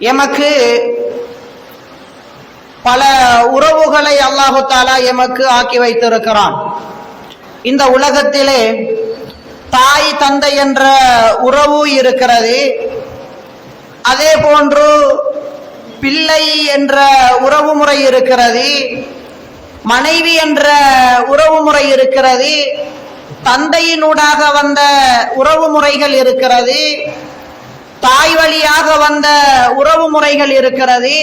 எமக்கு பல உறவுகளை அல்லாஹு தாலா எமக்கு ஆக்கி வைத்திருக்கிறான். இந்த உலகத்திலே தாய் தந்தை என்ற உறவு இருக்கிறது. அதே போன்று பிள்ளை என்ற உறவு முறை இருக்கிறது. மனைவி என்ற உறவு முறை இருக்கிறது. தந்தையினூடாக வந்த உறவு முறைகள் இருக்கிறது. தாய் வழியாக வந்த உறவு முறைகள் இருக்கிறது.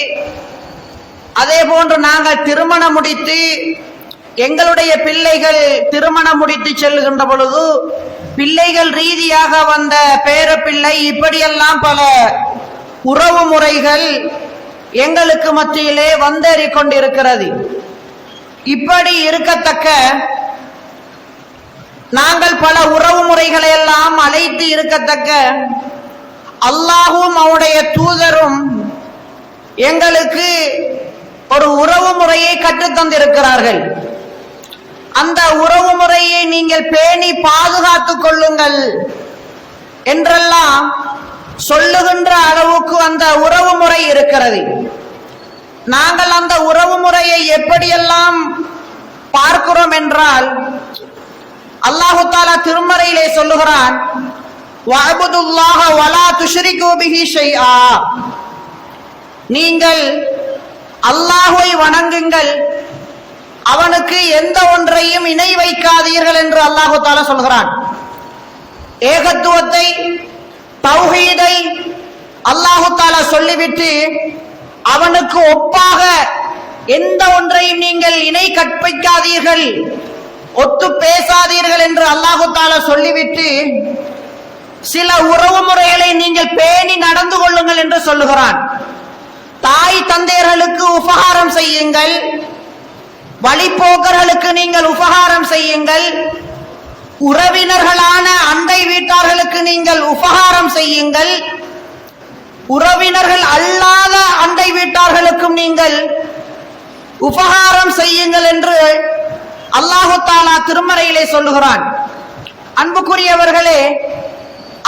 அதே போன்று நாங்கள் திருமணம் முடித்து எங்களுடைய பிள்ளைகள் திருமணம் முடித்து செல்கின்ற பொழுது பிள்ளைகள் ரீதியாக வந்த பேரப்பிள்ளை இப்படியெல்லாம் பல உறவு முறைகள் எங்களுக்கு மத்தியிலே வந்தேறிக் கொண்டிருக்கிறது. இப்படி இருக்கத்தக்க நாங்கள் பல உறவு முறைகளை எல்லாம் அழைத்து இருக்கத்தக்க அல்லாஹும் அவனுடைய தூதரும் எங்களுக்கு ஒரு உறவு முறையை கற்றுத் தந்திருக்கிறார்கள். அந்த உறவு முறையை நீங்கள் பேணி பாதுகாத்துக் கொள்ளுங்கள் என்றெல்லாம் சொல்லுகின்ற அளவுக்கு அந்த உறவு முறை இருக்கிறது. நாங்கள் அந்த உறவு முறையை எப்படியெல்லாம் பார்க்கிறோம் என்றால் அல்லாஹு தாலா திருமறையிலே சொல்லுகிறான் வலா நீங்கள் அல்லாஹுவை வணங்குங்கள். அவனுக்கு எந்த ஒன்றையும் இணை வைக்காதீர்கள் என்று அல்லாஹு தாலா சொல்கிறான். ஏகத்துவத்தை தௌஹீதை அல்லாஹு தாலா சொல்லிவிட்டு அவனுக்கு ஒப்பாக எந்த ஒன்றையும் நீங்கள் இணை கற்பிக்காதீர்கள் ஒத்து பேசாதீர்கள் என்று அல்லாஹு தாலா சொல்லிவிட்டு சில உறவு முறைகளை நீங்கள் பேணி நடந்து கொள்ளுங்கள் என்று சொல்லுகிறான். தாய் தந்தையர்களுக்கு உபகாரம் செய்யுங்கள். வழிபோக்கர்களுக்கு நீங்கள் உபகாரம் செய்யுங்கள். உறவினர்களான அண்டை வீட்டார்களுக்கு நீங்கள் உபகாரம் செய்யுங்கள். உறவினர்கள் அல்லாத அண்டை வீட்டார்களுக்கும் நீங்கள் உபகாரம் செய்யுங்கள் என்று அல்லாஹு தாலா திருமறையிலே சொல்லுகிறான். அன்புக்குரியவர்களே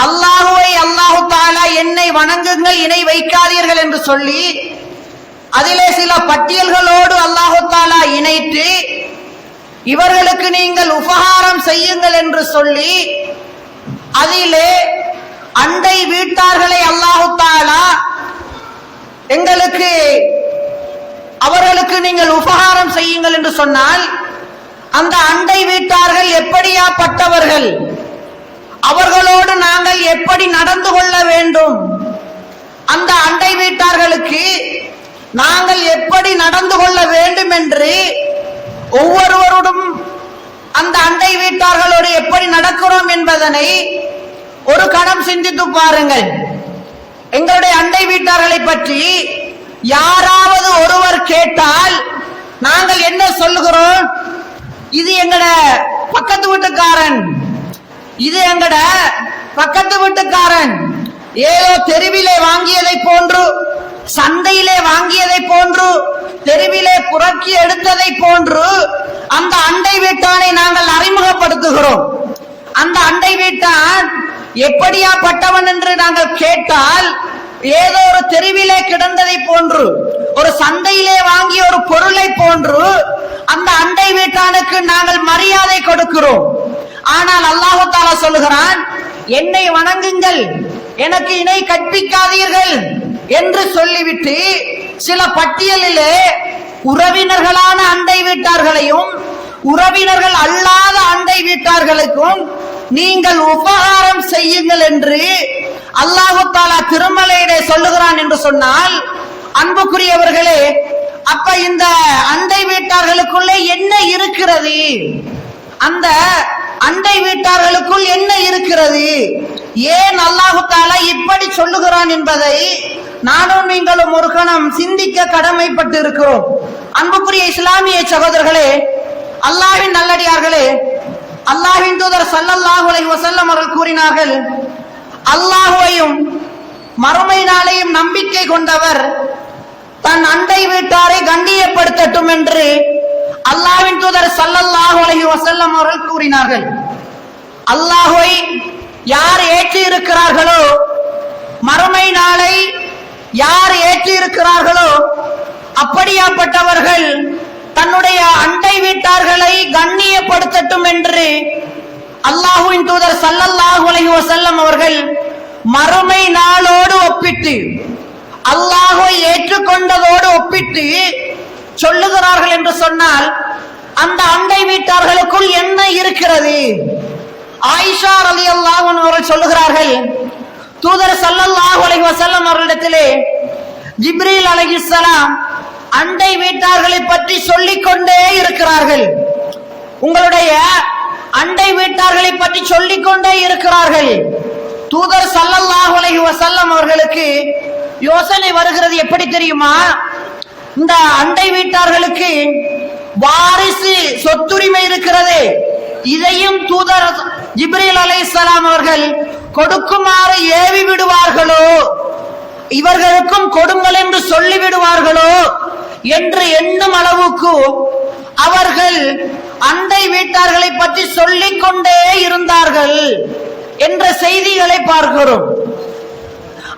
அல்லாஹுவை அல்லாஹு தாலா என்னை வணங்குங்கள் இணை வைக்காதீர்கள் என்று சொல்லி அதிலே சில பட்டியல்களோடு அல்லாஹு தாலா இணைத்து இவர்களுக்கு நீங்கள் உபகாரம் செய்யுங்கள் என்று சொல்லி அதிலே அண்டை வீட்டார்களை அல்லாஹு தாலா எங்களுக்கு அவர்களுக்கு நீங்கள் உபகாரம் செய்யுங்கள் என்று சொன்னால் அந்த அண்டை வீட்டார்கள் எப்படியாப்பட்டவர்கள்? அவர்களோடு நாங்கள் எப்படி நடந்து கொள்ள வேண்டும்? அந்த அண்டை வீட்டார்களுக்கு நாங்கள் எப்படி நடந்து கொள்ள வேண்டும் என்று ஒவ்வொருவரோடும் அந்த அண்டை வீட்டார்களோடு எப்படி நடக்கிறோம் என்பதனை ஒரு கணம் சிந்தித்து பாருங்கள். எங்களுடைய அண்டை வீட்டார்களை பற்றி யாராவது ஒருவர் கேட்டால் நாங்கள் என்ன சொல்லுகிறோம்? இது எங்கட பக்கத்து வீட்டுக்காரன். இது எங்கட? பக்கத்து வீட்டுக்காரன். ஏதோ தெருவிலே வாங்கியதை போன்று சந்தையிலே வாங்கியதை போன்று தெருவிலே புறக்கி எடுத்ததை போன்று அந்த அண்டை வீட்டானை நாங்கள் அறிமுகப்படுத்துகிறோம். அந்த அண்டை வீட்டான் எப்படியா பட்டவன் என்று நாங்கள் கேட்டால் ஏதோ ஒரு தெருவிலே கிடந்ததை போன்று ஒரு சந்தையிலே வாங்கிய ஒரு பொருளை போன்று அந்த அண்டை வீட்டானுக்கு நாங்கள் மரியாதை கொடுக்கிறோம். ஆனால் அல்லாஹு தாலா சொல்லுகிறான் என்னை வணங்குங்கள் எனக்கு இணை கற்பிக்காதீர்கள் என்று சொல்லிவிட்டு சில பட்டியலிலே உறவினர்களான அண்டை வீட்டார்களையும் உறவினர்கள் அல்லாத அண்டை வீட்டார்களுக்கும் நீங்கள் உபகாரம் செய்யுங்கள் என்று அல்லாஹு தாலா திருமலையிலே சொல்லுகிறான் என்று சொன்னால் அன்புக்குரியவர்களே அப்ப இந்த அண்டை வீட்டார்களுக்குள்ளே என்ன இருக்கிறது? அந்த அண்டை வீட்டார்களுக்குள் என்ன இருக்கிறது? ஏன் அல்லாஹு தாலா இப்படி சொல்லுகிறான் என்பதை நானும் நீங்களும் ஒரு கணம் சிந்திக்க கடமைப்பட்டு இருக்கிறோம் அன்புக்குரிய இஸ்லாமிய சகோதரர்களே அல்லாஹ்வின் நல்லடியார்களே அல்லாஹின் தூதர் ஸல்லல்லாஹு அலைஹி அவர்கள் கூறினார்கள் அல்லாஹுவையும் மறுமை நாளையும் நம்பிக்கை கொண்டவர் தன் அண்டை வீட்டாரை கண்ணியப்படுத்தட்டும் என்று அல்லாஹ்வின் தூதர் சல்லல்லாஹு அலஹி வசல்லம் அவர்கள் கூறினார்கள். அல்லாஹுவை யார் ஏற்றி இருக்கிறார்களோ மறுமை நாளை யார் ஏற்றி இருக்கிறார்களோ அப்படியாப்பட்டவர்கள் தன்னுடைய அண்டை வீட்டார்களை கண்ணியப்படுத்தட்டும் என்று அல்லாஹுவின் தூதர் சல்லல்லாஹு அலஹி வசல்லம் அவர்கள் மறுமை நாளோடு ஒப்பிட்டு அல்லாஹை ஏற்றுக்கொண்டதோடு ஒப்பிட்டு சொல்லுகிறார்கள் என்று சொன்னால் அந்த அண்டை வீட்டார்களுக்குள் என்ன இருக்கிறது? ஆயிஷா அலி அல்லாஹன் அவர்கள் சொல்லுகிறார்கள் தூதர் சல்லல்லாஹு அலி வசல்லம் அவர்களிடத்திலே ஜிப்ரீல் அலைஹிஸ்ஸலாம் அண்டை வீட்டார்களை பற்றி சொல்லிக் கொண்டே இருக்கிறார்கள். உங்களுடைய அண்டை வீட்டார்களை பற்றி சொல்லிக் கொண்டே இருக்கிறார்கள். தூதர் சல்லல்லாஹு அலி வசல்லம் அவர்களுக்கு யோசனை வருகிறது எப்படி தெரியுமா? இந்த அண்டை வீட்டார்களுக்கு வாரிசு சொத்துரிமை இருக்கிறது. இதையும் தூதர் ஜிப்ரீல் இஸ்லாம் அவர்கள் கொடுக்குமாறு ஏவி விடுவார்களோ? இவர்களுக்கும் கொடுங்கள் என்று சொல்லி விடுவார்களோ? என்று எண்ணும் அளவுக்கு அவர்கள் அண்டை வீட்டார்களை பற்றி சொல்லிக் கொண்டே இருந்தார்கள் என்ற செய்திகளை பார்க்கிறோம்.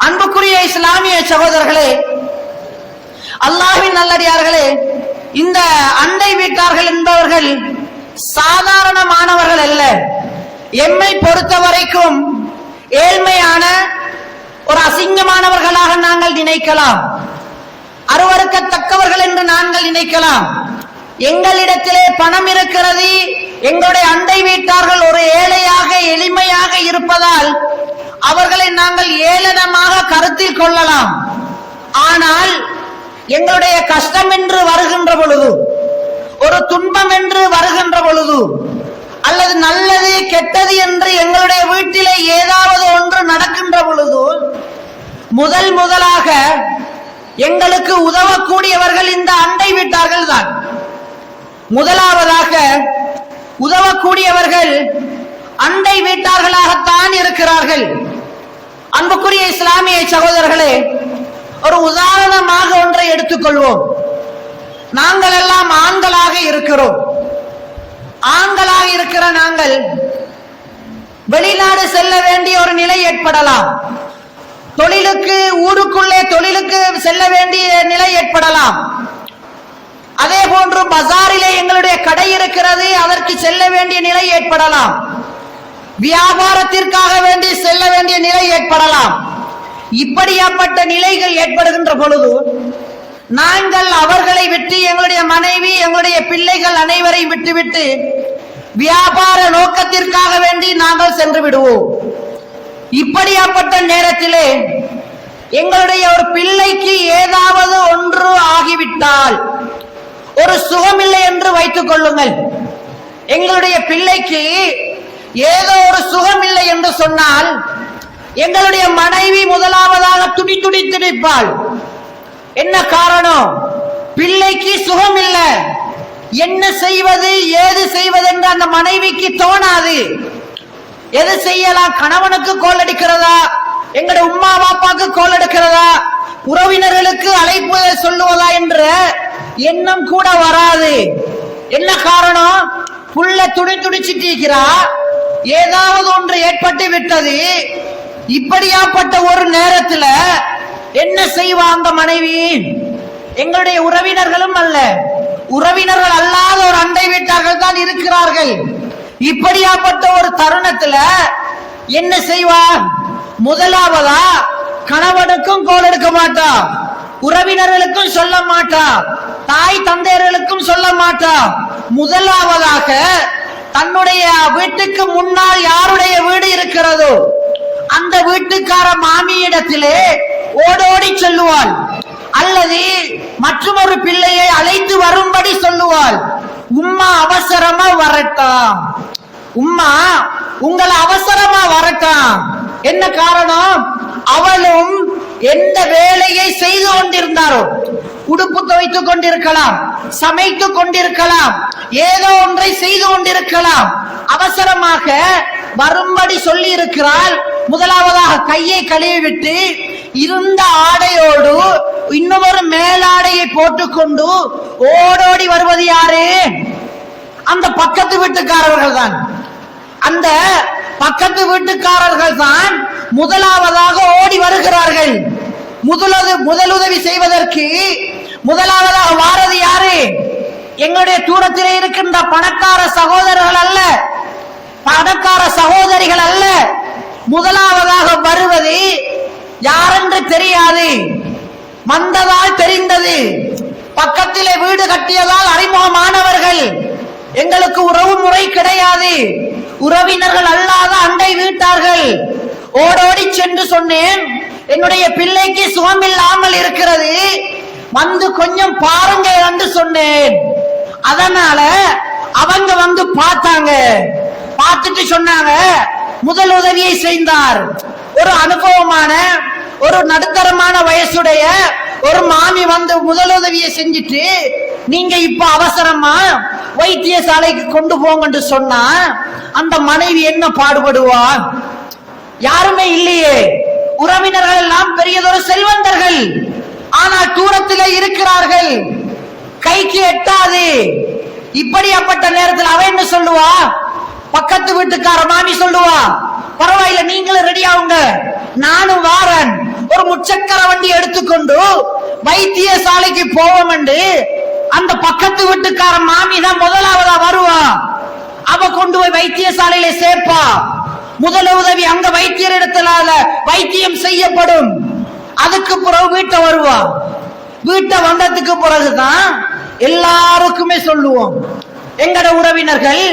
அன்புக்குரிய இஸ்லாமிய சகோதரர்களே அல்லாஹின் நல்லடியார்களே இந்த அண்டை வீட்டார்கள் என்பவர்கள் சாதாரணமானவர்கள் அல்ல. எம்மை பொறுத்த வரைக்கும் ஏழ்மையான ஒரு அசிங்கமானவர்களாக நாங்கள் நினைக்கலாம். அருவறுக்கத்தக்கவர்கள் என்று நாங்கள் நினைக்கலாம். எங்களிடத்திலே பணம் இருக்கிறது எங்களுடைய அண்டை வீட்டார்கள் ஒரு ஏழையாக எளிமையாக இருப்பதால் அவர்களை நாங்கள் ஏளனமாக கருத்தில் கொள்ளலாம். ஆனால் எங்களுடைய கஷ்டம் என்று வருகின்ற பொழுது ஒரு துன்பம் என்று வருகின்ற பொழுது அல்லது நல்லது கெட்டது என்று எங்களுடைய வீட்டிலே ஏதாவது ஒன்று நடக்கின்ற பொழுது முதல் முதலாக எங்களுக்கு உதவக்கூடியவர்கள் இந்த அண்டை வீட்டார்கள் தான். முதலாவதாக உதவக்கூடியவர்கள் அண்டை வீட்டார்களாகத்தான் இருக்கிறார்கள். அன்புக்குரிய இஸ்லாமிய சகோதரர்களே ஒரு உதாரணமாக ஒன்றை எடுத்துக்கொள்வோம். நாங்கள் எல்லாம் ஆண்களாக இருக்கிறோம். ஆண்களாக இருக்கிற நாங்கள் வெளிநாடு செல்ல வேண்டிய ஒரு நிலை ஏற்படலாம். தொழிலுக்கு ஊருக்குள்ளே தொழிலுக்கு செல்ல வேண்டிய நிலை ஏற்படலாம். அதே போன்று பஜாரிலே எங்களுடைய கடை இருக்கிறது அதற்கு செல்ல வேண்டிய நிலை ஏற்படலாம். வியாபாரத்திற்காக வேண்டி செல்ல வேண்டிய நிலை ஏற்படலாம். இப்படியாப்பட்ட நிலைகள் ஏற்படுகின்ற பொழுது நாங்கள் அவர்களை விட்டு எங்களுடைய மனைவி எங்களுடைய பிள்ளைகள் அனைவரையும் விட்டுவிட்டு வியாபார நோக்கத்திற்காக வேண்டி நாங்கள் சென்று விடுவோம். இப்படியாப்பட்ட நேரத்திலே எங்களுடைய ஒரு பிள்ளைக்கு ஏதாவது ஒன்று ஆகிவிட்டால் ஒரு சுகமில்லை என்று வைத்துக் கொள்ளுங்கள். எங்களுடைய பிள்ளைக்கு ஏதோ ஒரு சுகமில்லை என்று சொன்னால் எங்களுடைய மனைவி முதலாவதாக துடி துடி துடிப்பாள். என்ன காரணம்? பிள்ளைக்கு சுகம் இல்லை என்ன செய்வது ஏது செய்வது என்று அந்த மனைவிக்கு தோணாது. எது செய்யலாம்? கணவனுக்கு கோல் அடிக்கிறதா? எங்களுடைய உம்மா பாப்பாக்கு கோல் எடுக்கிறதா? உறவினர்களுக்கு அழைப்பு சொல்லுவதா என்ற எண்ணம் கூட வராது. என்ன காரணம்? புள்ள துணி துடிச்சிட்டு இருக்கிறா. ஏதாவது ஒன்று ஏற்பட்டு விட்டது. இப்படியாப்பட்ட ஒரு நேரத்துல என்ன செய்வாங்க அந்த மனைவி? எங்களுடைய உறவினர்களும் அல்ல. உறவினர்கள் அல்லாத ஒரு அண்டை வீட்டார்கள் தான் இருக்கிறார்கள். இப்படியாப்பட்ட ஒரு தருணத்துல என்ன செய்வா? முதலாவதா கணவனுக்கும் கோல் எடுக்க மாட்டா. உறவினர்களுக்கும் சொல்ல மாட்டா. தாய் தந்தையர்களுக்கும் சொல்ல மாட்டா. முதலாவதாக தன்னுடைய வீட்டுக்கு முன்னால் யாருடைய வீடு இருக்கிறதோ அந்த வீட்டுக்கார மாமியிடத்திலே ஓடோடி சொல்லுவாள். அல்லது மற்றொரு பிள்ளையை அழைத்து வரும்படி சொல்லுவாள். உம்மா அவசரமா வரட்டாம். உம்மா உங்களை அவசரமா வரட்டாம். என்ன காரணம்? அவளும் எந்த வேலையை செய்து கொண்டிருந்தாரோ உடுப்பு துவைத்துக் கொண்டிருக்கலாம் சமைத்துக் கொண்டிருக்கலாம் ஏதோ ஒன்றை செய்து கொண்டிருக்கலாம். அவசரமாக வரும்படி சொல்லி இருக்கிறாள் முதலாவதாக கையை கழுவிவிட்டு இருந்த ஆடையோடு இன்னொரு மேலாடையை போட்டுக்கொண்டு ஓடோடி வருவது யாரு? அந்த பக்கத்து வீட்டுக்காரர்கள் தான் அந்த பக்கத்து வீட்டுக்காரர்கள் தான் முதலாவதாக ஓடி வருகிறார்கள். முதலது முதலுதவி செய்வதற்கு முதலாவதாக வாரது யாரு? எங்களுடைய தூரத்திலே இருக்கின்ற பணக்கார சகோதரர்கள் அல்ல. பணக்கார சகோதரிகள் அல்ல. முதலாவதாக வருவது யாரென்று தெரியாது. வந்ததால் தெரிந்தது. பக்கத்திலே வீடு கட்டியதால் அறிமுகமானவர்கள். எங்களுக்கு உறவு முறை கிடையாது. உறவினர்கள் அல்லாத அண்டை வீட்டார்கள். ஓடோடி சென்று சொன்னேன். என்னுடைய பிள்ளைக்கு சுகமில்லாமல் இருக்கிறது. வந்து கொஞ்சம் பாருங்க என்று சொன்னேன். அதனால அவங்க வந்து பார்த்தாங்க. பார்த்துட்டு சொன்னாங்க. முதல் உதவியை செய்தார். ஒரு அனுபவமான ஒரு நடுத்தரமான வயசுடைய ஒரு மாமி வந்து முதலுதவியை செஞ்சுட்டு நீங்க இப்ப அவசரமா வைத்தியசாலைக்கு கொண்டு போங்கன்னு சொன்னா அந்த மனைவி என்ன பாடுபடுவா? யாருமே இல்லையே. உறவினர்கள் எல்லாம் பெரியதொரு செல்வந்தர்கள். ஆனால் தூரத்தில் இருக்கிறார்கள். கைக்கு எட்டாது. இப்படியாப்பட்ட நேரத்தில் அவ என்ன சொல்லுவா? பக்கத்து வீட்டுக்கார மாமி சொல்லுவா பரவாயில்ல நீங்களும் ரெடி ஆகுங்க நானும் வாரன். ஒரு முச்சக்கர வண்டி எடுத்துக்கொண்டு வைத்தியசாலைக்கு போவோம் என்று அந்த பக்கத்து வீட்டுக்கார மாமி தான் முதலாவதா வருவா. அவ கொண்டு போய் வைத்தியசாலையில சேர்ப்பா. முதல் உதவி அங்க வைத்தியர் இடத்துல வைத்தியம் செய்யப்படும். அதுக்கு பிறகு வீட்டை வருவா. வீட்டை வந்ததுக்கு பிறகுதான் எல்லாருக்குமே சொல்லுவோம். எங்கட உறவினர்கள்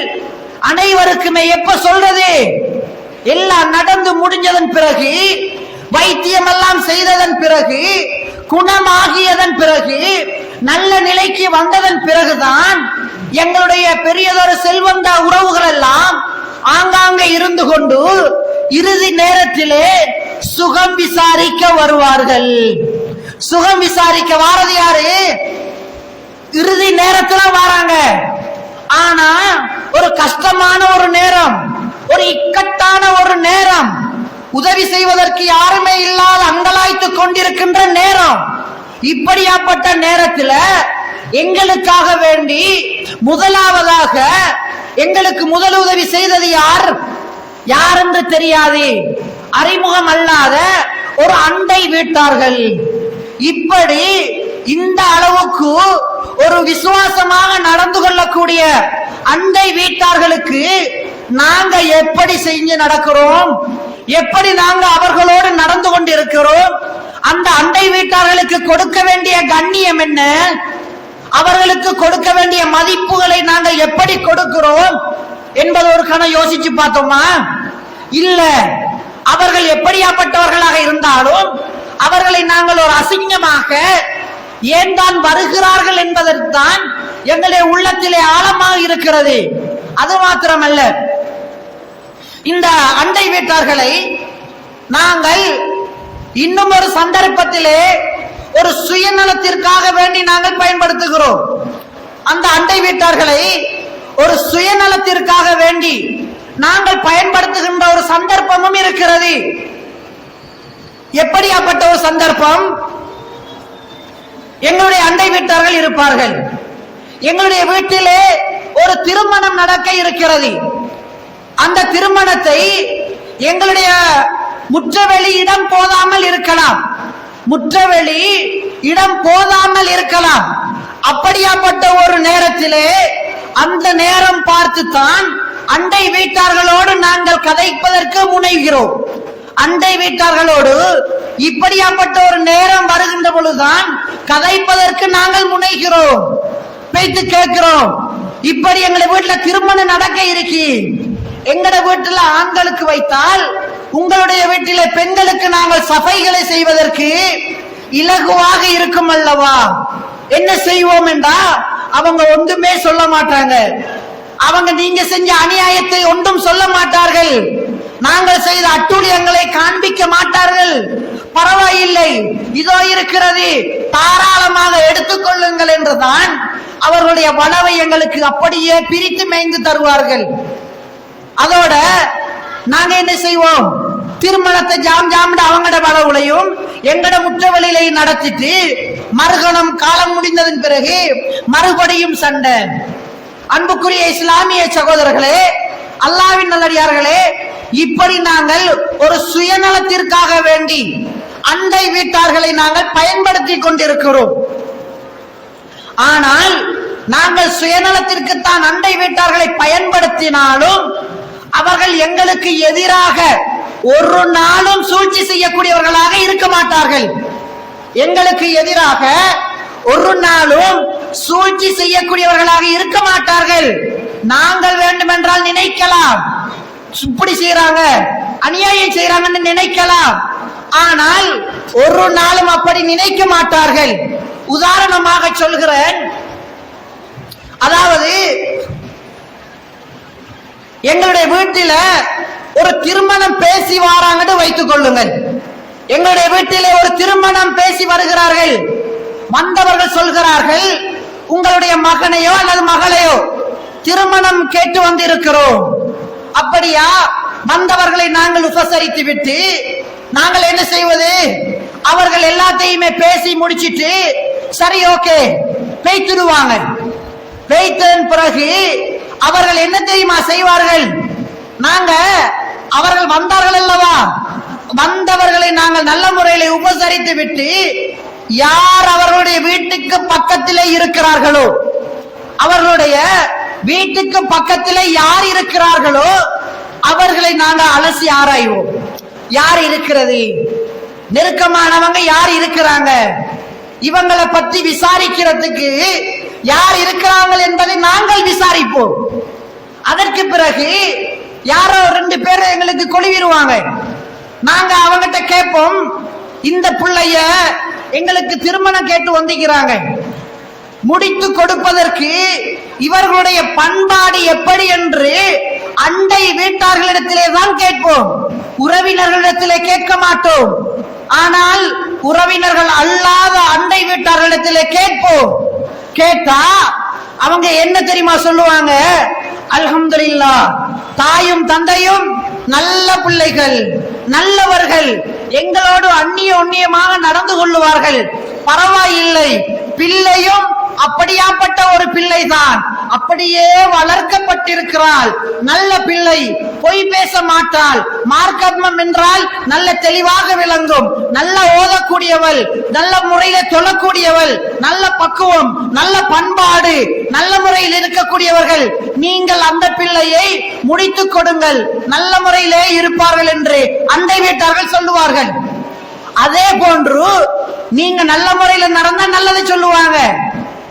அனைவருக்குமே எப்ப சொல்றது? எல்லாம் நடந்து முடிஞ்சதன் பிறகு வைத்தியம் எல்லாம் செய்ததன் பிறகு குணமாகியதன் பிறகு நல்ல நிலைக்கு வந்ததன் பிறகுதான் எங்களுடைய பெரியதொரு செல்வந்த உறவுகள் எல்லாம் ஆங்காங்கே இருந்து கொண்டு இறுதி நேரத்திலே சுகம் விசாரிக்க வருவார்கள். சுகம் விசாரிக்க வாரது யாரு இறுதி நேரத்துல வராங்க. ஆனா ஒரு கஷ்டமான ஒரு நேரம் ஒரு இக்கட்டான ஒரு நேரம் உதவி செய்வதற்கு யாருமே இல்லாத அங்கலாய்த்து கொண்டிருக்கின்ற நேரம். இப்படியாப்பட்ட நேரத்துல எங்களுக்காக வேண்டி முதலாவதாக எங்களுக்கு முதல் உதவி செய்தது யார்? யார் என்று தெரியாது அறிமுகம் அல்லாத ஒரு அண்டை வீட்டார்கள். இப்படி இந்த அளவுக்கு ஒரு விசுவாசமாக நடந்து கொள்ளக்கூடிய அண்டை வீட்டார்களுக்கு நாங்க எப்படி செஞ்சு நடக்கிறோம்? எப்படி நாங்க அவர்களோடு நடந்து கொண்டிருக்கிறோம்? அந்த அண்டை வீட்டார்களுக்கு கொடுக்க வேண்டிய கண்ணியம் என்ன? அவர்களுக்கு கொடுக்க வேண்டிய மதிப்புகளை நாங்கள் எப்படி கொடுக்கிறோம்? என்பது ஒரு கணம் யோசிச்சு பார்த்தோமா? இல்ல. அவர்கள் எப்படியாப்பட்டவர்களாக இருந்தாலும் அவர்களை நாங்கள் ஒரு அசிங்கமாக ஏன் தான் வருகிறார்கள் என்பதற்குத்தான் எங்களுடைய உள்ளத்திலே ஆழமாக இருக்கிறது. அது மாத்திரமல்ல. இந்த அண்டை வீட்டார்களை நாங்கள் இன்னும் ஒரு சந்தர்ப்பத்திலே ஒரு சுயநலத்திற்காக வேண்டி நாங்கள் பயன்படுத்துகிறோம். அந்த அண்டை வீட்டார்களை ஒரு சுயநலத்திற்காக வேண்டி நாங்கள் பயன்படுத்துகின்ற ஒரு சந்தர்ப்பமும் இருக்கிறது. எப்படியாப்பட்ட ஒரு சந்தர்ப்பம்? எங்களுடைய அண்டை வீட்டார்கள் இருப்பார்கள். எங்களுடைய வீட்டிலே ஒரு திருமணம் நடக்க இருக்கிறது. அந்த திருமணத்தை எங்களுடைய முற்றவெளி இடம் போதாமல் இருக்கலாம். முற்றவெளி இடம் போதாமல் இருக்கலாம். அப்படியாப்பட்ட ஒரு நேரத்திலே அந்த நேரம் பார்த்துத்தான் அண்டை வீட்டார்களோடு நாங்கள் கதைப்பதற்கு முனைகிறோம். அண்டை வீட்டார்களோடு இப்படியாப்பட்ட ஒரு நேரம் வருகின்ற பொழுதுதான் கதைப்பதற்கு நாங்கள் முனைகிறோம். பேத்து கேட்கிறோம். இப்படி எங்களை வீட்டுல திருமணம் நடக்க இருக்கு எங்கட வீட்டுல ஆண்களுக்கு வைத்தால் உங்களுடைய வீட்டில பெண்களுக்கு நாங்கள் சபைகளை செய்வதற்கு இலகுவாக இருக்கும் அல்லவா? என்ன செய்வோம் என்றா அவங்க ஒன்றுமே சொல்ல மாட்டாங்க. அவங்க நீங்க செஞ்ச அநியாயத்தை ஒன்றும் சொல்ல மாட்டார்கள். நாங்கள் செய்த அட்டூழியங்களை காண்பிக்க மாட்டார்கள். பரவாயில்லை. இதோ இருக்கிறது. தாராளமாக எடுத்துக்கொள்ளுங்கள் என்றுதான் அவர்களுடைய வளவை எங்களுக்கு அப்படியே பிரித்து மேய்ந்து தருவார்கள். அதோட நாங்க என்ன செய்வோம்? திருமணத்தை ஜாம் ஜாம்னு அவங்கட வளவுலையும் எங்கட முற்றவெளியிலையும் நடத்திட்டு மறுகணம் காலம் முடிந்ததன் பிறகு மறுபடியும் சண்டை. அன்புக்குரிய இஸ்லாமிய சகோதரர்களே அல்லாவின் நல்லடியார்களே இப்படி நாங்கள் ஒரு சுயநலத்திற்காக வேண்டி அண்டை வீட்டார்களை நாங்கள் பயன்படுத்தி கொண்டிருக்கிறோம். ஆனால் நாங்கள் சுயநலத்திற்குத்தான் அண்டை வீட்டார்களை பயன்படுத்தினாலும் அவர்கள் எங்களுக்கு எதிராக ஒரு நாளும் சூழ்ச்சி செய்யக்கூடியவர்களாக இருக்க மாட்டார்கள். எங்களுக்கு எதிராக ஒரு நாளும் சூழ்ச்சி செய்யக்கூடியவர்களாக இருக்க மாட்டார்கள். நாங்கள் வேண்டுமென்றால் நினைக்கலாம். இப்படி செய்யறாங்க அநியாயம் செய்யறாங்கன்னு நினைக்கலாம். ஆனால் ஒரு நாளும் அப்படி நினைக்க மாட்டார்கள். உதாரணமாக சொல்கிறேன். அதாவது எங்களுடைய வீட்டில ஒரு திருமணம் பேசி வாராங்கன்னு வைத்துக் கொள்ளுங்கள். எங்களுடைய வீட்டிலே ஒரு திருமணம் பேசி வருகிறார்கள். வந்தவர்கள் சொல்கிறார்கள் உங்களுடைய மகனையோ அல்லது மகளையோ திருமணம் கேட்டு வந்திருக்கிறோம். அப்படியா? வந்தவர்களை நாங்கள் உபசரித்து விட்டு நாங்கள் என்ன செய்வது? அவர்கள் எல்லாத்தையுமே பேசி முடிச்சிட்டு சரி ஓகே பேய்த்துடுவாங்க பேய்த்ததன் பிறகு அவர்கள் என்ன தெரியுமா செய்வார்கள்? நாங்க அவர்கள் வந்தார்கள் அல்லவா? வந்தவர்களை நாங்கள் நல்ல முறையில் உபசரித்து விட்டு யார் அவர்களுடைய வீட்டுக்கு பக்கத்திலே இருக்கிறார்களோ அவர்களுடைய வீட்டுக்கு பக்கத்திலே யார் இருக்கிறார்களோ அவர்களை நாங்கள் அலசி ஆராய்வோம். யார் இருக்கிறது? நெருக்கமானவங்க யார் இருக்கிறாங்க? இவங்களை பற்றி விசாரிக்கிறதுக்கு யார் இருக்கிறார்கள் என்பதை நாங்கள் விசாரிப்போம். அதற்கு பிறகு யாரோ ரெண்டு பேர் எங்களுக்கு கொழுவிடுவாங்க. நாங்க அவங்கிட்ட கேட்போம் இந்த பிள்ளைய எங்களுக்கு திருமணம் கேட்டு வந்திக்கிறாங்க. முடித்து கொடுப்பதற்கு இவர்களுடைய பண்பாடு எப்படி என்று அண்டை வீட்டார்களிடத்திலே தான் கேட்போம். உறவினர்களிடத்திலே கேட்க மாட்டோம். ஆனால் உறவினர்கள் அல்லாத அண்டை வீட்டார்களிடத்திலே கேட்போம். கேட்டா அவங்க என்ன தெரியுமா சொல்லுவாங்க? அல்ஹம்துலில்லா தாயும் தந்தையும் நல்ல பிள்ளைகள். நல்லவர்கள் எங்களோடு அந்நிய உண்ணியமாக நடந்து கொள்ளுவார்கள். பரவாயில்லை. பிள்ளையும் அப்படியாப்பட்ட ஒரு பிள்ளைதான். அப்படியே வளர்க்கப்பட்டிருக்கிறாள். நல்ல பிள்ளை. பொய் பேச மாட்டாள். மார்க்கத்மம் என்றால் நல்ல தெளிவாக விளங்கும். நல்ல ஓதக்கூடியவள். நல்ல முறையில தொழக்கூடியவள் நல்ல பக்குவம். நல்ல பண்பாடு. நல்ல முறையில் இருக்கக்கூடியவர்கள். நீங்கள் அந்த பிள்ளையை முடித்துக் கொடுங்கள். நல்ல முறையிலே இருப்பார்கள் என்று அண்டை வீட்டார்கள் சொல்லுவார்கள். அதே போன்று நீங்க நல்ல முறையில் நடந்தா நல்லதை சொல்லுவாங்க.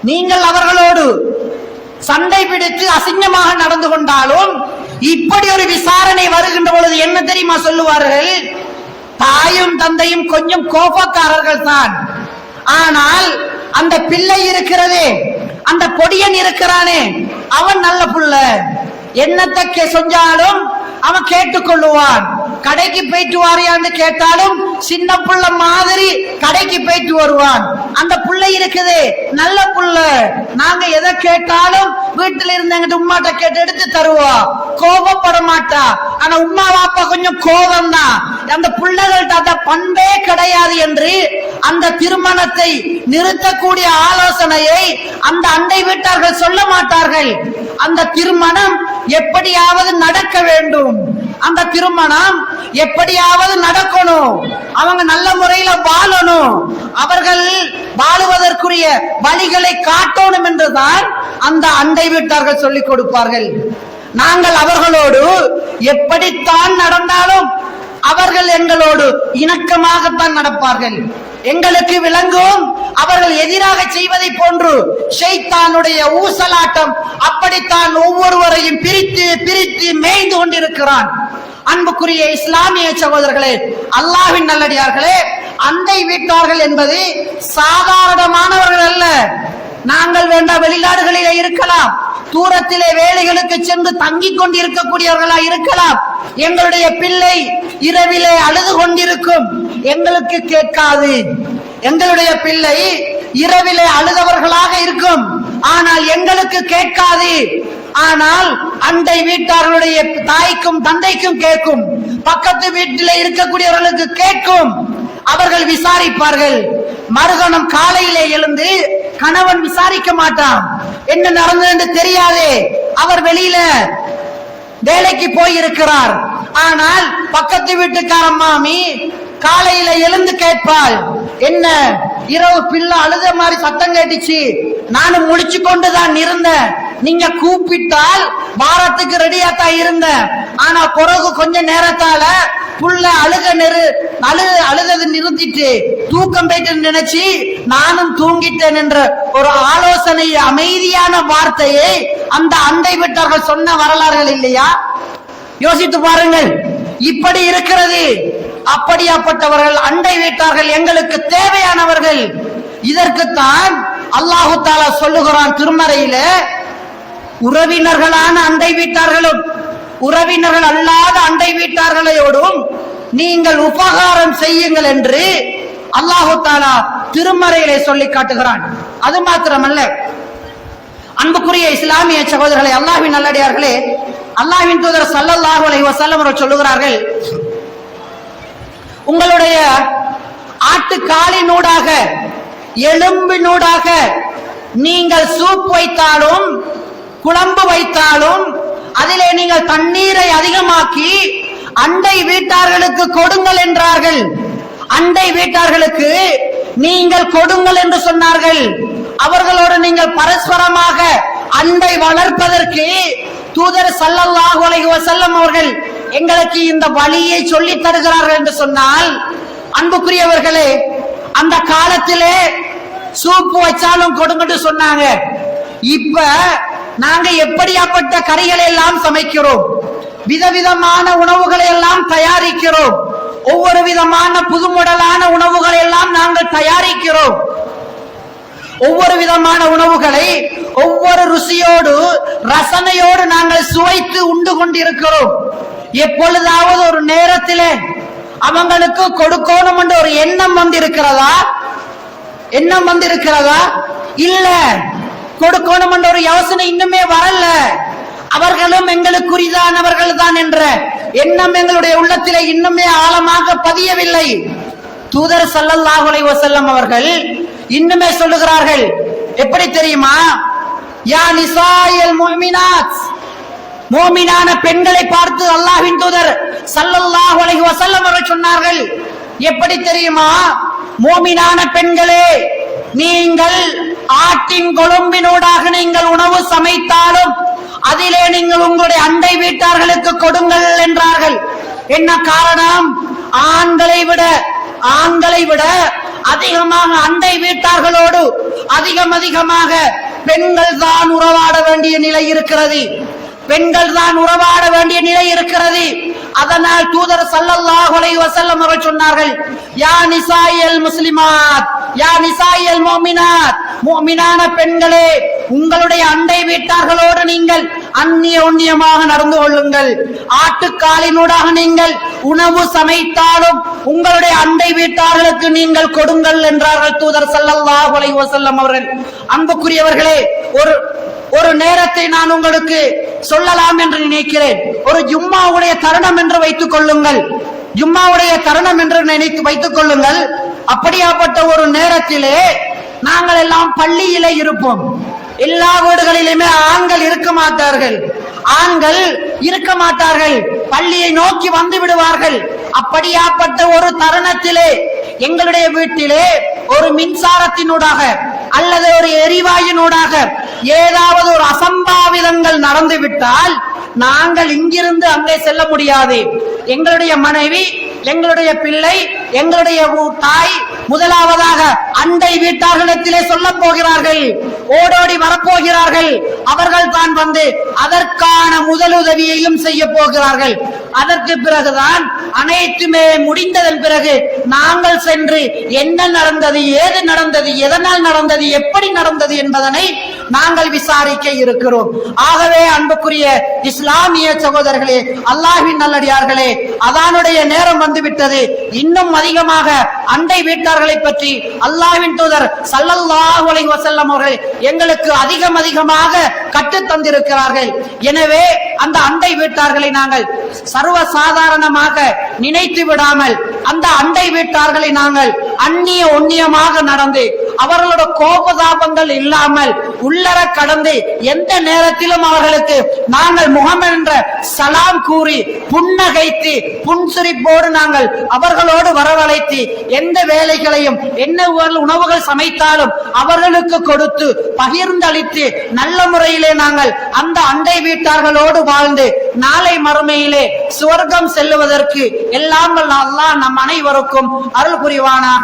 நீங்கள் அவர்களோடு சண்டை பிடித்து அசிங்கமாக நடந்து கொண்டாலும் இப்படி ஒரு விசாரணை வருகின்ற பொழுது என்ன தெரியுமா சொல்லுவார்கள்? தாயும் தந்தையும் கொஞ்சம் கோபக்காரர்கள் தான். ஆனால் அந்த பிள்ளை இருக்கிறதே அந்த பொடியன் இருக்கிறானே அவன் நல்ல புள்ள. என்னத்தை செஞ்சாலும் அவன் கேட்டுக்கொள்ளுவான். கடைக்கு போயிட்டு வாரியான்னு கேட்டாலும் சின்ன புள்ள மாதிரி கடைக்கு போயிட்டு வருவான். அந்த புள்ள இருக்குது நல்ல புள்ள. நாங்க எதை கேட்டாலும் வீட்டுல இருந்து எங்கிட்ட உமாட்ட கேட்டு எடுத்து தருவோம் கோபப்பட மாட்டா. ஆனா உமா வாப்பா கொஞ்சம் கோபம் தான் அந்த பிள்ளைகள்ட்ட அந்த பண்பே கிடையாது என்று அந்த திருமணத்தை நிறுத்தக்கூடிய ஆலோசனையை அந்த அண்டை வீட்டார்கள் சொல்ல மாட்டார்கள். அந்த திருமணம் எப்படியாவது நடக்க வேண்டும். அந்த திருமணம் எப்படியாவது நடக்கணும். அவங்க நல்ல முறையில வாழணும். அவர்கள் வாழுவதற்குரிய வழிகளை காட்டணும் என்றுதான் அந்த அண்டை வீட்டார்கள் சொல்லிக் கொடுப்பார்கள். நாங்கள் அவர்களோடு எப்படித்தான் நடந்தாலும் அவர்கள் எங்களோடு இணக்கமாகத்தான் நடப்பார்கள். எங்களுக்கு விளங்கும். அவர்கள் எதிராக செய்வதை போன்று ஷைத்தானுடைய ஊசலாட்டம் அப்படித்தான் ஒவ்வொருவரையும் பிரித்து பிரித்து மேய்ந்து கொண்டிருக்கிறான். அன்புக்குரிய இஸ்லாமிய சகோதரர்களே அல்லாஹ்வின் நல்லடியார்களே அண்டை வீட்டார்கள் என்பது சாதாரணமானவர்கள் அல்ல. நாங்கள் வேண்டாம் வெளிநாடுகளிலே இருக்கலாம். தூரத்திலே வேலைகளுக்கு சென்று தங்கிக் கொண்டிருக்கக்கூடியவர்களா இருக்கலாம். எங்களுடைய பிள்ளை இரவிலே அழுது கொண்டிருக்கும். எங்களுக்கு கேட்காது. எங்களுடைய பிள்ளை இரவிலே அழுதவர்களாக இருக்கும். ஆனால் எங்களுக்கு கேட்காது. ஆனால் அண்டை வீட்டார்களுடைய தாய்க்கும் தந்தைக்கும் கேட்கும். பக்கத்து வீட்டில் இருக்கக்கூடியவர்களுக்கு கேட்கும். அவர்கள் விசாரிப்பார்கள். மறுகணம் காலையிலே எழுந்து கணவன் விசாரிக்க மாட்டான். என்ன நடந்தது என்று தெரியாதே. அவர் வெளியில வேலைக்கு போய் இருக்கிறார் ஆனால் பக்கத்து வீட்டுக்கார மாமி காலையில எழுந்து கேட்பாள் என்ன இரவு பிள்ளை அழுத மாதிரி சத்தம் கேட்டுச்சு. நானும் முடிச்சு கொண்டுதான் இருந்தேன். நீங்க கூப்பிட்டால் வாரத்துக்கு ரெடியா தான் இருந்தேன். ஆனா பிறகு கொஞ்ச நேரத்தால புள்ள அழுக நெரு அழு அழுதது நிறுத்திட்டு தூக்கம் போயிட்டு நினைச்சு நானும் தூங்கிட்டேன் என்ற ஒரு ஆலோசனை அமைதியான வார்த்தையை அந்த அண்டை விட்டார்கள் சொன்ன வரலாறுகள் இல்லையா? யோசித்து பாருங்கள். இப்படி இருக்கிறது. அப்படியாப்பட்டவர்கள் அண்டை வீட்டார்கள் எங்களுக்கு தேவையானவர்கள். இதற்குத்தான் அல்லாஹு தாலா சொல்லுகிறான் திருமறையில உறவினர்களான அண்டை வீட்டார்களும் உறவினர்கள் அல்லாத அண்டை வீட்டார்களையோடும் நீங்கள் உபகாரம் செய்யுங்கள் என்று அல்லாஹு தாலா திருமறையிலே சொல்லி காட்டுகிறான். அது மாத்திரமல்ல அன்புக்குரிய இஸ்லாமிய சகோதரர்களை அல்லாஹின் நல்லடியார்களே அல்லாஹின் தூதர் சல்லல்லாஹு அலைவசல்லம் அவர்கள் சொல்லுகிறார்கள் உங்களுடைய ஆட்டுக்காலினூடாக எலும்பினூடாக நீங்கள் சூப் வைத்தாலும் குழம்பு வைத்தாலும் அதிலே நீங்கள் தண்ணீரை அதிகமாக்கி அண்டை வீட்டார்களுக்கு கொடுங்கள் என்றார்கள். அண்டை வீட்டார்களுக்கு நீங்கள் கொடுங்கள் என்று சொன்னார்கள். அவர்களோடு நீங்கள் பரஸ்பரமாக அன்பை வளர்ப்பதற்கு தூதர் ஸல்லல்லாஹு அலைஹி வஸல்லம் அவர்கள் எங்களுக்கு இந்த வழியை சொல்லி தருகிறார்கள் என்று சொன்னால் அன்புக்குரியவர்களே அந்த காலத்திலே சூப்பு வச்சாலும் கொடுங்கன்னு சொன்னாங்க. இப்ப நாங்க எப்படியாப்பட்ட கறிகளை எல்லாம் சமைக்கிறோம் விதவிதமான உணவுகளை எல்லாம் தயாரிக்கிறோம் ஒவ்வொரு விதமான புதுமுடலான உணவுகளை எல்லாம் நாங்கள் தயாரிக்கிறோம். ஒவ்வொரு விதமான உணவுகளை ஒவ்வொரு ருசியோடு ரசனையோடு நாங்கள் சுவைத்து உண்டு கொண்டிருக்கிறோம். எப்பொழுதாவது ஒரு நேரத்திலே அவங்களுக்கு கொடுக்கணும் என்ற ஒரு எண்ணம் வந்திருக்கிறதா? எண்ணம் வந்திருக்கிறதா? இல்ல கொடுக்கணும் என்ற ஒரு யோசனை இன்னுமே வரல. அவர்களும் எங்களுக்குரிதானவர்கள் தான் என்ற எண்ணம் எங்களுடைய உள்ளத்திலே இன்னுமே ஆழமாக பதியவில்லை. தூதர் சல்லல்லாஹுலை வசல்லம் அவர்கள் இன்னுமே சொல்லுகிறார்கள் எப்படி தெரியுமா? யா நிசாயல் முஹ்மினாத்! மோமினான பெண்களை பார்த்து அல்லாஹ்வின் தூதர் சல்லல்லாஹ் அலைஹி வஸல்லம் அவர்கள் சொன்னார்கள் எப்படி தெரியுமா? மோமினான பெண்களே நீங்கள் ஆட்டின் கொழும்பினூடாக நீங்கள் உணவு சமைத்தாலும் அதிலே நீங்கள் உங்களுடைய அண்டை வீட்டார்களுக்கு கொடுங்கள் என்றார்கள். என்ன காரணம்? ஆண்களை விட ஆண்களை விட அதிகமாக அண்டை வீட்டார்களோடு அதிகம் அதிகமாக பெண்கள் தான் உறவாட வேண்டிய நிலை இருக்கிறது. பெண்கள் தான் உறவாட வேண்டிய நிலை இருக்கிறது. அதனால் தூதர் ஸல்லல்லாஹு அலைஹி வஸல்லம் அவர்கள் சொன்னார்கள் யா நிசாயல் முஸ்லிமாத் யா நிசாயல் முஃமினாத் முஃமினான பெண்களே உங்களுடைய அண்டை வீட்டார்களோடு நீங்கள் அந்நிய உண்ணியமாக நடந்து கொள்ளுங்கள். ஆட்டுக்காலினூடாக நீங்கள் உணவு சமைத்தாலும் உங்களுடைய அண்டை வீட்டார்களுக்கு நீங்கள் கொடுங்கள் என்றார்கள் தூதர் ஸல்லல்லாஹு அலைஹி வஸல்லம் அவர்கள். அன்புக்குரியவர்களே ஒரு ஒரு நேரத்தை நான் உங்களுக்கு சொல்லலாம் என்று நினைக்கிறேன். ஒரு ஜும்மாவுடைய தருணம் என்று வைத்துக் கொள்ளுங்கள். ஜும்மாவுடைய தருணம் என்று நினைத்து வைத்துக் கொள்ளுங்கள். அப்படியாப்பட்ட ஒரு நேரத்திலே நாங்கள் எல்லாம் பள்ளியிலே இருப்போம். எல்லா வீடுகளிலுமே ஆண்கள் இருக்க மாட்டார்கள். ஆண்கள் இருக்க மாட்டார்கள். பள்ளியை நோக்கி வந்து விடுவார்கள். அப்படியாப்பட்ட ஒரு தருணத்திலே எங்களுடைய வீட்டிலே ஒரு மின்சாரத்தினூடாக அல்லது ஒரு எரிவாயுனூடாக ஏதாவது ஒரு அசம்பாவிதங்கள் நடந்துவிட்டால் நாங்கள் இங்கிருந்து அங்கே செல்ல முடியாது. எங்களுடைய மனைவி எங்களுடைய பிள்ளை எங்களுடைய ஊ- தாய் முதலாவதாக அண்டை வீட்டார்களிடத்திலே சொல்ல போகிறார்கள். ஓடோடி வரப்போகிறார்கள். அவர்கள் தான் வந்து அதற்கான முதலுதவியையும் செய்ய போகிறார்கள். அதற்கு பிறகுதான் அனைத்துமே முடிந்ததன் பிறகு நாங்கள் சென்று என்ன நடந்தது ஏது நடந்தது எதனால் நடந்தது எப்படி நடந்தது என்பதனை நாங்கள் விசாரிக்க இருக்கிறோம். ஆகவே அன்புக்குரிய இஸ்லாமிய சகோதரர்களே அல்லாஹ்வின் நல்லடியார்களே அதானுடைய நேரம் வந்துவிட்டது. இன்னும் அதிகமாக அண்டை வீட்டார்களை பற்றி அல்லாஹ்வின் தூதர் ஸல்லல்லாஹு அலைஹி வஸல்லம் அவர்கள் எங்களுக்கு அதிகம் அதிகமாக கற்றுத் தந்திருக்கிறார்கள். எனவே அந்த அண்டை வீட்டார்களை நாங்கள் சர்வ சாதாரணமாக நினைத்து விடாமல் அந்த அண்டை வீட்டார்களை நாங்கள் அந்நிய ஒன்னியமாக நடந்து அவர்களோட கோபதாபங்கள் இல்லாமல் உள்ளர கடந்து எந்த நேரத்திலும் அவர்களுக்கு நாங்கள் முகம் என்ற சலாம் கூறி புன்னகைத்து புன்சிரிப்போடு நாங்கள் அவர்களோடு வரவழைத்து எந்த வேலைகளையும் என்ன உணவுகள் சமைத்தாலும் அவர்களுக்கு கொடுத்து பகிர்ந்தளித்து நல்ல முறையிலே நாங்கள் அந்த அண்டை வீட்டார்களோடு வாழ்ந்து நாளை மறுமையிலே சுவர்க்கம் செல்லுவதற்கு எல்லாம் அல்லாஹ் நம் அனைவருக்கும் அருள் புரிவானாக.